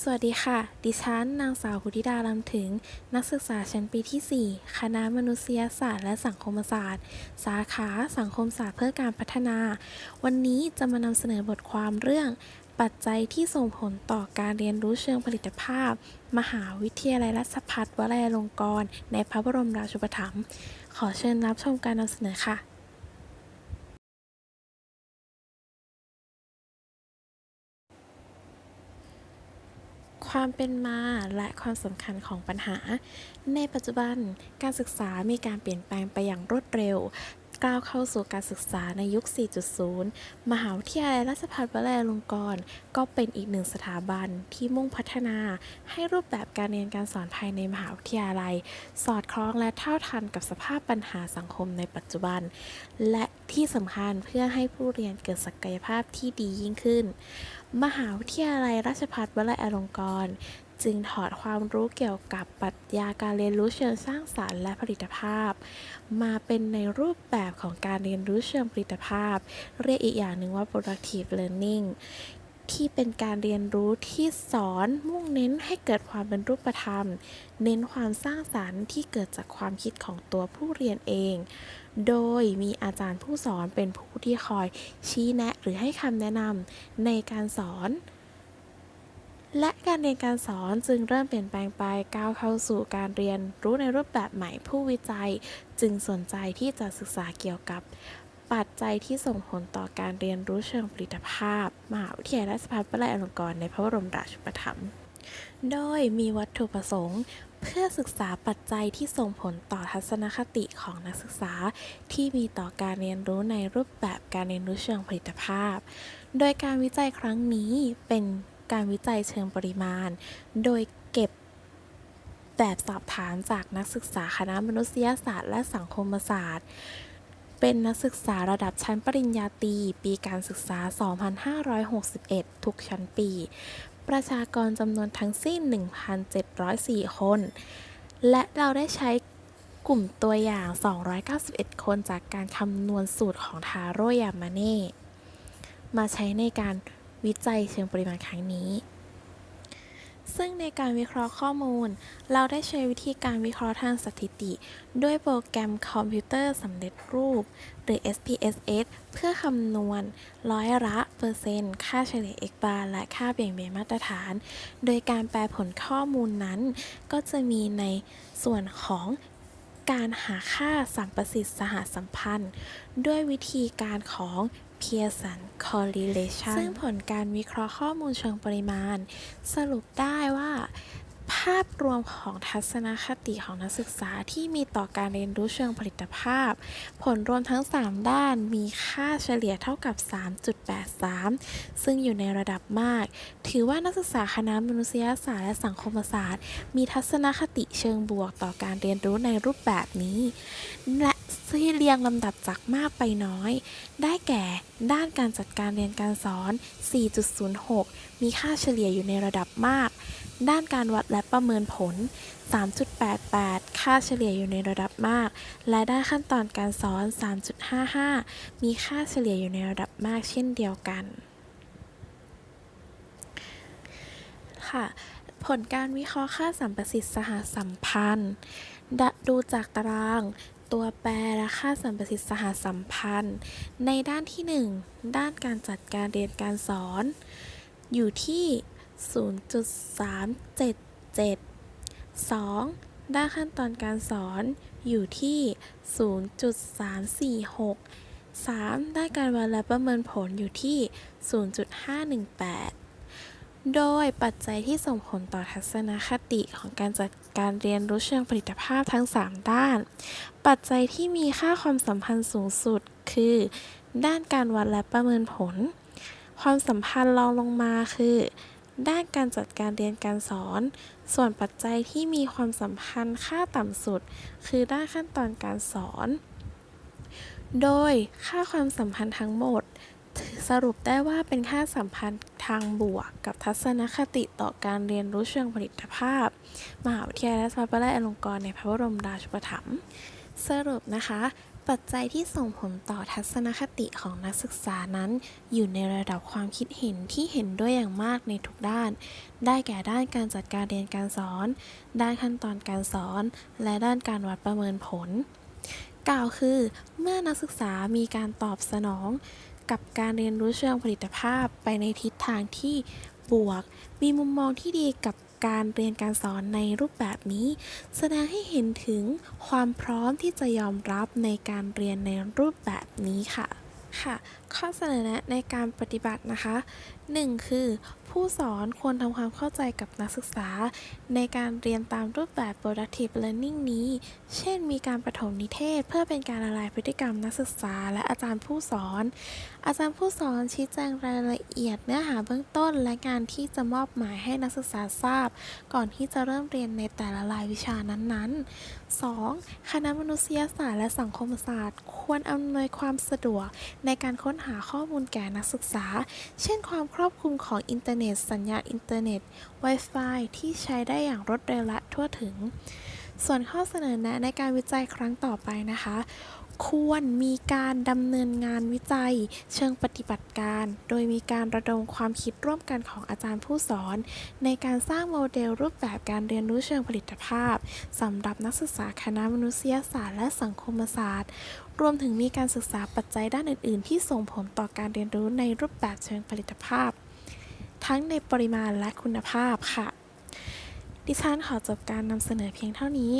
สวัสดีค่ะ ดิฉัน นางสาวพุทธิดาลำถึง นักศึกษาชั้นปีที่ 4 คณะมนุษยศาสตร์และสังคมศาสตร์ สาขาสังคมศาสตร์เพื่อการพัฒนา วันนี้จะมานำเสนอบทความเรื่อง ปัจจัยที่ส่งผลต่อการเรียนรู้เชิงผลิตภาพ มหาวิทยาลัยราชภัฏวลัยลงกรณ์ในพระบรมราชูปถัมภ์ ขอเชิญรับชมการนำเสนอค่ะ ความเป็นมาและความสำคัญของปัญหา ในปัจจุบันการศึกษามีการเปลี่ยนแปลงไปอย่างรวดเร็วก้าวเข้าสู่การศึกษาในยุค 4.0 มหาวิทยาลัยราชภัฏวลัยลงกรณ์ก็เป็นอีกหนึ่งสถาบันที่มุ่งพัฒนาให้รูปแบบการเรียนการสอนภายในมหาวิทยาลัย สอดคล้องและเท่าทันกับสภาพปัญหาสังคมในปัจจุบัน และที่สำคัญเพื่อให้ผู้เรียนเกิดศักยภาพที่ดียิ่งขึ้น มหาวิทยาลัยราชภัฏวลัยอลงกรณ์ จึงถอดความรู้เกี่ยวกับปรัชญาการเรียนรู้เชิงสร้างสรรค์และผลิตภาพ มาเป็นในรูปแบบของการเรียนรู้เชิงผลิตภาพ เรียกอีกอย่างหนึ่งว่า productive learning ที่เป็นการเรียนรู้ที่สอนมุ่งเน้นให้เกิดความเป็นรูปธรรม เน้นความสร้างสรรค์ที่เกิดจากความคิดของตัวผู้เรียนเอง โดยมีอาจารย์ผู้สอนเป็นผู้ที่คอยชี้แนะหรือให้คำแนะนำในการสอน และการเรียนการสอนจึงเริ่มเปลี่ยนแปลงไปก้าวเข้าสู่การเรียนรู้ในรูปแบบใหม่ผู้วิจัย จึงสนใจที่จะศึกษาเกี่ยวกับ ปัจจัยที่ส่งผลต่อการเรียนรู้เชิงผลิตภาพ มหาวิทยาลัยราชภัฏวลัยอลงกรณ์ในพระบรมราชูปถัมภ์โดยมีวัตถุประสงค์ เพื่อศึกษาปัจจัยที่ส่งผลต่อทัศนคติของนักศึกษา ที่มีต่อการเรียนรู้ในรูปแบบการเรียนรู้เชิงผลิตภาพ โดยการวิจัยครั้งนี้เป็นการวิจัยเชิงปริมาณ โดยเก็บแบบสอบถามจากนักศึกษาคณะมนุษยศาสตร์และสังคมศาสตร์ เป็นนักศึกษาระดับชั้นปริญญาตรีปีการศึกษา 2561 ทุกชั้นปี ประชากรจำนวนทั้งสิ้น 1,704 คน และเราได้ใช้กลุ่มตัวอย่าง 291 คนจากการคำนวณสูตรของทาโร่ยามาเน่ มาใช้ในการวิจัยเชิงปริมาณครั้งนี้ ซึ่งในการวิเคราะห์ข้อมูล เราได้ใช้วิธีการวิเคราะห์ทางสถิติ ด้วยโปรแกรมคอมพิวเตอร์สำเร็จรูป หรือ SPSS เพื่อคำนวณ ร้อยละเปอร์เซ็นต์ ค่าเฉลี่ย x bar และค่าเบี่ยงเบนมาตรฐาน โดยการแปลผลข้อมูลนั้น ก็จะมีในส่วนของการหาค่าสัมประสิทธิ์สหสัมพันธ์ ด้วยวิธีการของ Pearson correlation ซึ่งผลการวิเคราะห์ข้อมูลเชิงปริมาณ สรุปได้ว่า ภาพรวมของทัศนคติของนักศึกษาที่มีต่อการเรียนรู้เชิงผลิตภาพ ผลรวมทั้ง 3 ด้านมีค่าเฉลี่ยเท่ากับ 3.83 ซึ่งอยู่ในระดับมาก ถือว่านักศึกษาคณะมนุษยศาสตร์และสังคมศาสตร์ มีทัศนคติเชิงบวกต่อการเรียนรู้ในรูปแบบนี้ และ ที่เรียงลำดับจากมากไปน้อย ได้แก่ด้านการจัดการเรียนการสอน 4.06 มีค่าเฉลี่ยอยู่ในระดับมาก ด้านการวัดและประเมินผล 3.88 ค่าเฉลี่ยอยู่ในระดับมาก และด้านขั้นตอนการสอน 3.55 มีค่าเฉลี่ยอยู่ในระดับมากเช่นเดียวกัน ค่ะผลการวิเคราะห์ค่าสัมประสิทธิ์สหสัมพันธ์ ดูจากตาราง ตัวแปรและค่าสัมประสิทธิ์สหสัมพันธ์ ในด้านที่ 1 ด้านการจัดการเรียนการสอน อยู่ที่ 0.377 2. ด้านขั้นตอนการสอนอยู่ที่ 0.346 3. ด้านการวัดและประเมินผลอยู่ที่ 0.518 โดยปัจจัยที่ส่งผลต่อทัศนคติของการจัดการเรียนรู้เชิงผลิตภาพทั้ง 3 ด้าน ปัจจัยที่มีค่าความสัมพันธ์สูงสุด คือ ด้านการวัดและประเมินผล ความสัมพันธ์รองลงมาคือ ด้านการจัดการเรียนการสอน ส่วนปัจจัยที่มีความสัมพันธ์ค่าต่ำสุด คือด้านขั้นตอนการสอน โดยค่าความสัมพันธ์ทั้งหมด สรุปได้ว่าเป็นค่าสัมพันธ์ทางบวกกับทัศนคติต่อการเรียนรู้เชิงผลิตภาพ มหาวิทยาลัยราชภัฏวลัยอลงกรณ์ในพระบรมราชูปถัมภ์สรุปนะคะ ปัจจัยที่ส่งผลต่อทัศนคติของนักศึกษานั้น อยู่ในระดับความคิดเห็นที่เห็นด้วยอย่างมากในทุกด้าน ได้แก่ด้านการจัดการเรียนการสอน ด้านขั้นตอนการสอน และด้านการวัดประเมินผล กล่าวคือ เมื่อนักศึกษามีการตอบสนอง กับการเรียนรู้เชิงผลิตภาพไปในทิศทางที่บวก มีมุมมองที่ดีกับการเรียนการสอนในรูปแบบนี้ แสดงให้เห็นถึงความพร้อมที่จะยอมรับในการเรียนในรูปแบบนี้ค่ะค่ะ ข้อเสนอแนะในการปฏิบัตินะคะ 1. คือ ผู้สอนควรทำความเข้าใจกับนักศึกษา ในการเรียนตามรูปแบบ productive learning นี้ เช่น มีการประถมนิเทศ เพื่อเป็นการละลายพฤติกรรมนักศึกษา และอาจารย์ผู้สอน อาจารย์ผู้สอนชี้แจงรายละเอียดเนื้อหาเบื้องต้น และงานที่จะมอบหมายให้นักศึกษาทราบ ก่อนที่จะเริ่มเรียนในแต่ละรายวิชานั้นๆ 2. คณะมนุษยศาสตร์และสังคมศาสตร์ ควรอำนวยความสะดวก ในการค้นหาข้อมูลแก่นักศึกษา เช่น ความครอบคลุมของอินเทอร์เน็ตน็ต สัญญาณอินเทอร์เน็ต Wi-Fi ที่ใช้ได้อย่างรวดเร็วและทั่วถึง ส่วนข้อเสนอแนะในการวิจัยครั้งต่อไปนะคะ ควรมีการดำเนินงานวิจัย เชิงปฏิบัติการ โดยมีการระดมความคิดร่วมกันของอาจารย์ผู้สอน ในการสร้างโมเดลรูปแบบการเรียนรู้เชิงผลิตภาพสำหรับนักศึกษาคณะมนุษยศาสตร์และสังคมศาสตร์รวมถึงมีการศึกษาปัจจัยด้านอื่น ๆ ที่ส่งผลต่อการเรียนรู้ในรูปแบบเชิงผลิตภาพ ทั้งในปริมาณและคุณภาพค่ะ ดิฉันขอจบการนำเสนอเพียงเท่านี้